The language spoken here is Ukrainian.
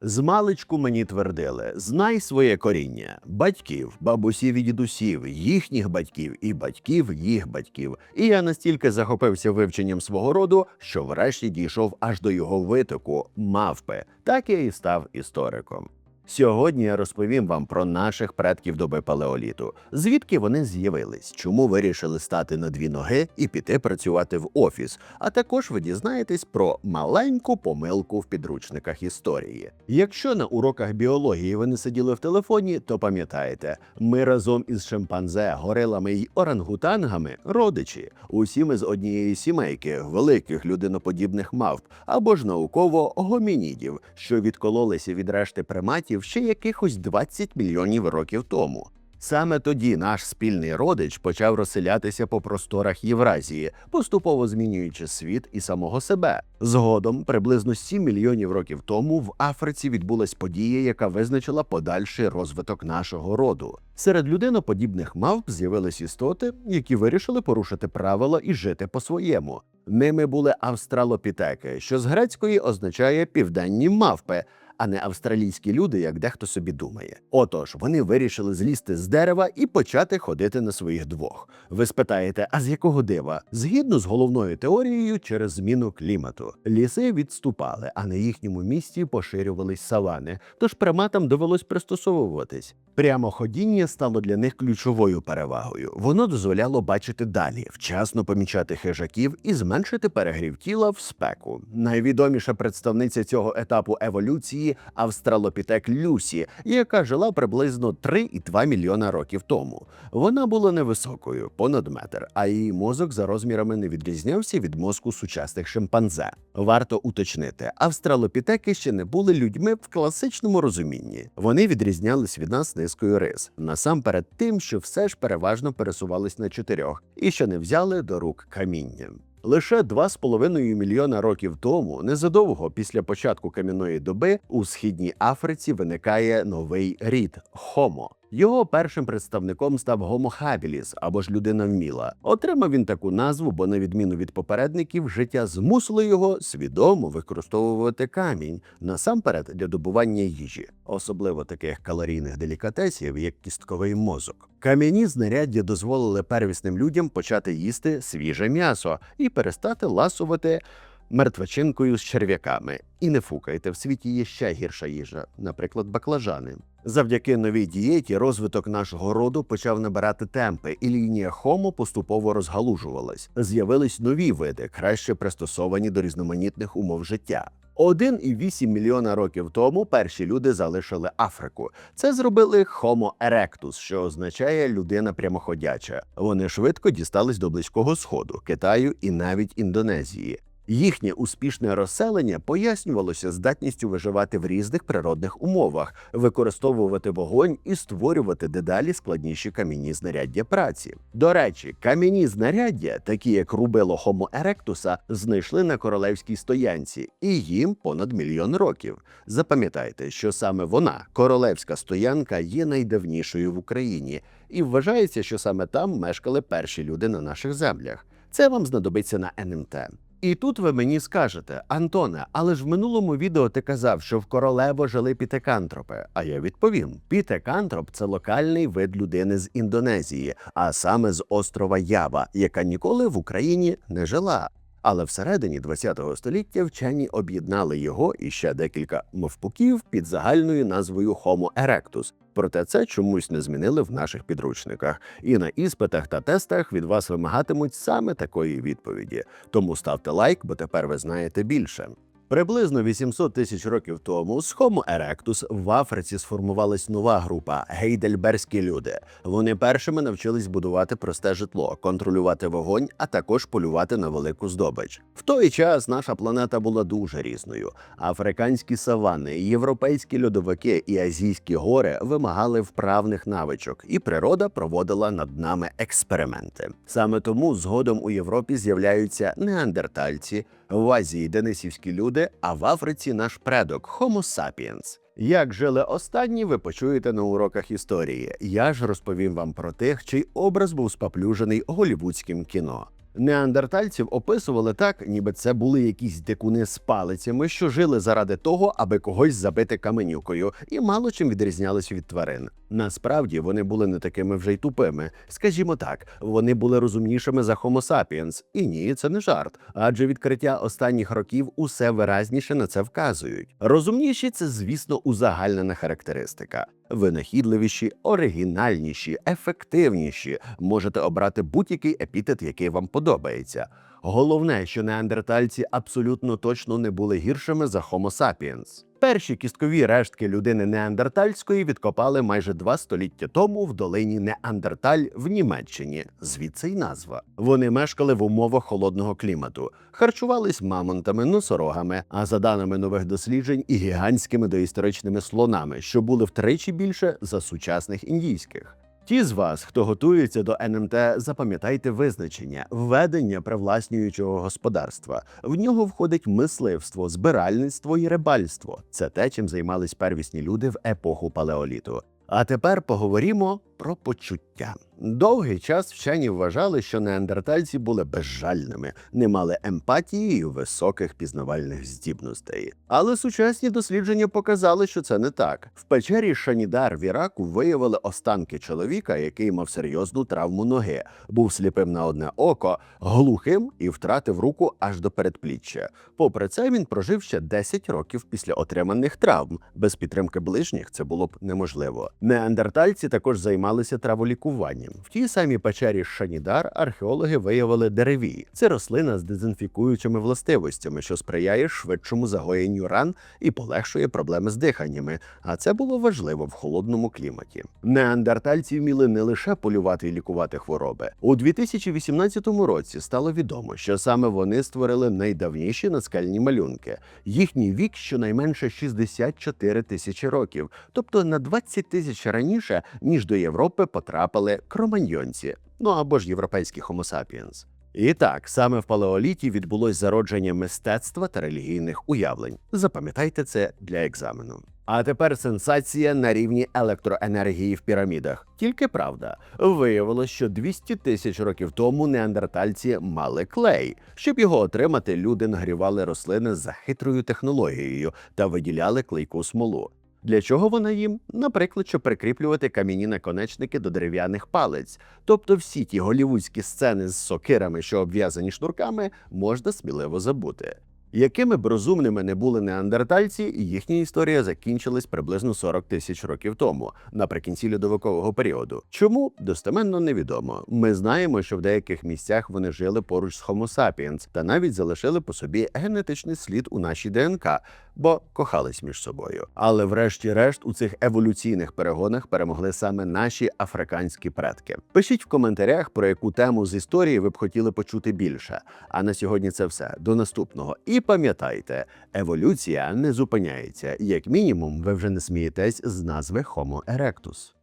З маличку мені твердили: знай своє коріння, батьків, бабусів і дідусів, їхніх батьків і батьків їх батьків. І я настільки захопився вивченням свого роду, що врешті дійшов аж до його витоку мавпи. Так я і став істориком. Сьогодні я розповім вам про наших предків доби палеоліту, звідки вони з'явились, чому вирішили стати на дві ноги і піти працювати в офіс. А також ви дізнаєтесь про маленьку помилку в підручниках історії. Якщо на уроках біології ви не сиділи в телефоні, то пам'ятаєте, ми разом із шимпанзе, горилами й орангутангами родичі. Усі ми з однієї сімейки, великих людиноподібних мавп або ж науково гомінідів, що відкололися від решти приматів ще якихось 20 мільйонів років тому. Саме тоді наш спільний родич почав розселятися по просторах Євразії, поступово змінюючи світ і самого себе. Згодом, приблизно 7 мільйонів років тому, в Африці відбулась подія, яка визначила подальший розвиток нашого роду. Серед людиноподібних мавп з'явились істоти, які вирішили порушити правила і жити по-своєму. Ними були австралопітеки, що з грецької означає південні мавпи а не австралійські люди, як дехто собі думає. Отож, вони вирішили злізти з дерева і почати ходити на своїх двох. Ви спитаєте, а з якого дива? Згідно з головною теорією, через зміну клімату ліси відступали, а на їхньому місці поширювались савани, тож приматам довелось пристосовуватись. Прямоходіння стало для них ключовою перевагою. Воно дозволяло бачити далі, вчасно помічати хижаків і зменшити перегрів тіла в спеку. Найвідоміша представниця цього етапу еволюції австралопітек Люсі, яка жила приблизно 3,2 мільйона років тому. Вона була невисокою, понад метр, а її мозок за розмірами не відрізнявся від мозку сучасних шимпанзе. Варто уточнити, австралопітеки ще не були людьми в класичному розумінні. Вони відрізнялись від нас низкою рис, насамперед тим, що все ж переважно пересувались на чотирьох і що не взяли до рук каміння. Лише 2,5 мільйона років тому, незадовго після початку кам'яної доби, у східній Африці виникає новий рід Хомо. Його першим представником став habilis, або ж людина вміла. Отримав він таку назву, бо, на відміну від попередників, життя змусило його свідомо використовувати камінь насамперед для добування їжі, особливо таких калорійних делікатесів, як кістковий мозок. Кам'яні знаряддя дозволили первісним людям почати їсти свіже м'ясо і перестати ласувати мертвечинкою з черв'яками. І не фукайте, в світі є ще гірша їжа, наприклад, баклажани. Завдяки новій дієті розвиток нашого роду почав набирати темпи, і лінія Homo поступово розгалужувалась. З'явились нові види, краще пристосовані до різноманітних умов життя. 1,8 мільйона років тому перші люди залишили Африку. Це зробили Homo erectus, що означає людина прямоходяча. Вони швидко дістались до близького сходу, Китаю і навіть Індонезії. Їхнє успішне розселення пояснювалося здатністю виживати в різних природних умовах, використовувати вогонь і створювати дедалі складніші камінні знаряддя праці. До речі, кам'яні знаряддя, такі як рубило Homo erectus, знайшли на королевській стоянці, і їм понад мільйон років. Запам'ятайте, що саме вона, королевська стоянка, є найдавнішою в Україні, і вважається, що саме там мешкали перші люди на наших землях. Це вам знадобиться на НМТ. І тут ви мені скажете, Антоне, але ж в минулому відео ти казав, що в королево жили пітекантропи. А я відповім: пітекантроп це локальний вид людини з Індонезії, а саме з острова Ява, яка ніколи в Україні не жила. Але всередині ХХ століття вчені об'єднали його і ще декілька мовпуків під загальною назвою Homo erectus. Проте це чомусь не змінили в наших підручниках, і на іспитах та тестах від вас вимагатимуть саме такої відповіді. Тому ставте лайк, бо тепер ви знаєте більше. Приблизно 800 тисяч років тому з Homo erectus в Африці сформувалась нова група гейдельберські люди. Вони першими навчились будувати просте житло, контролювати вогонь, а також полювати на велику здобич. В той час наша планета була дуже різною. Африканські савани, європейські льодовики і азійські гори вимагали вправних навичок, і природа проводила над нами експерименти. Саме тому згодом у Європі з'являються неандертальці, в Азії денисівські люди, а в Африці наш предок Homo sapiens. Як жили останні, ви почуєте на уроках історії. Я ж розповім вам про тих, чий образ був споплюжений голівудським кіно. Неандертальців описували так, ніби це були якісь дикуни з палицями, що жили заради того, аби когось забити каменюкою, і мало чим відрізнялися від тварин. Насправді вони були не такими вже й тупими. Скажімо так, вони були розумнішими за Homo sapiens. І ні, це не жарт. Адже відкриття останніх років усе виразніше на це вказують. Розумніші це, звісно, узагальнена характеристика. Винахідливіші, оригінальніші, ефективніші. Можете обрати будь-який епітет, який вам подобається. Головне, що неандертальці абсолютно точно не були гіршими за Homo sapiens. Перші кісткові рештки людини неандертальської відкопали майже два століття тому в долині Неандерталь в Німеччині. Звідси й назва. Вони мешкали в умовах холодного клімату, харчувались мамонтами, носорогами, а за даними нових досліджень, і гігантськими доісторичними слонами, що були втричі більше за сучасних індійських. Ті з вас, хто готується до НМТ, запам'ятайте визначення введення привласнюючого господарства. В нього входить мисливство, збиральництво і рибальство. Це те, чим займались первісні люди в епоху палеоліту. А тепер поговоримо про почуття. Довгий час вчені вважали, що неандертальці були безжальними, не мали емпатії і високих пізнавальних здібностей. Але сучасні дослідження показали, що це не так. В печері Шанідар в Іраку виявили останки чоловіка, який мав серйозну травму ноги, був сліпим на одне око, глухим і втратив руку аж до передпліччя. Попри це, він прожив ще 10 років після отриманих травм. Без підтримки ближніх це було б неможливо. Неандертальці також займалися траволікуванням. В тій самій печері Шанідар археологи виявили деревій. Це рослина з дезінфікуючими властивостями, що сприяє швидшому загоєнню ран і полегшує проблеми з диханнями. А це було важливо в холодному кліматі. Неандертальці вміли не лише полювати і лікувати хвороби. У 2018 році стало відомо, що саме вони створили найдавніші наскальні малюнки. Їхній вік щонайменше 64 тисячі років, тобто на 20 тисяч раніше, ніж до Європи потрапили кроманьйонці, ну або ж європейські Homo sapiens. І так, саме в палеоліті відбулось зародження мистецтва та релігійних уявлень. Запам'ятайте це для екзамену. А тепер сенсація на рівні електроенергії в пірамідах. Тільки правда, виявилось, що 200 тисяч років тому неандертальці мали клей. Щоб його отримати, люди нагрівали рослини за хитрою технологією та виділяли клейку смолу. Для чого вона їм? Наприклад, щоб прикріплювати кам'яні наконечники до дерев'яних палець. Тобто всі ті голівудські сцени з сокирами, що обв'язані шнурками, можна сміливо забути. Якими б розумними не були неандертальці, їхня історія закінчилась приблизно 40 тисяч років тому, наприкінці льодовикового періоду. Чому достеменно невідомо. Ми знаємо, що в деяких місцях вони жили поруч з Homo sapiens та навіть залишили по собі генетичний слід у нашій ДНК, бо кохались між собою. Але, врешті-решт, у цих еволюційних перегонах перемогли саме наші африканські предки. Пишіть в коментарях, про яку тему з історії ви б хотіли почути більше. А на сьогодні це все. До наступного. І пам'ятайте, еволюція не зупиняється. Як мінімум, ви вже не смієтесь з назви Homo erectus.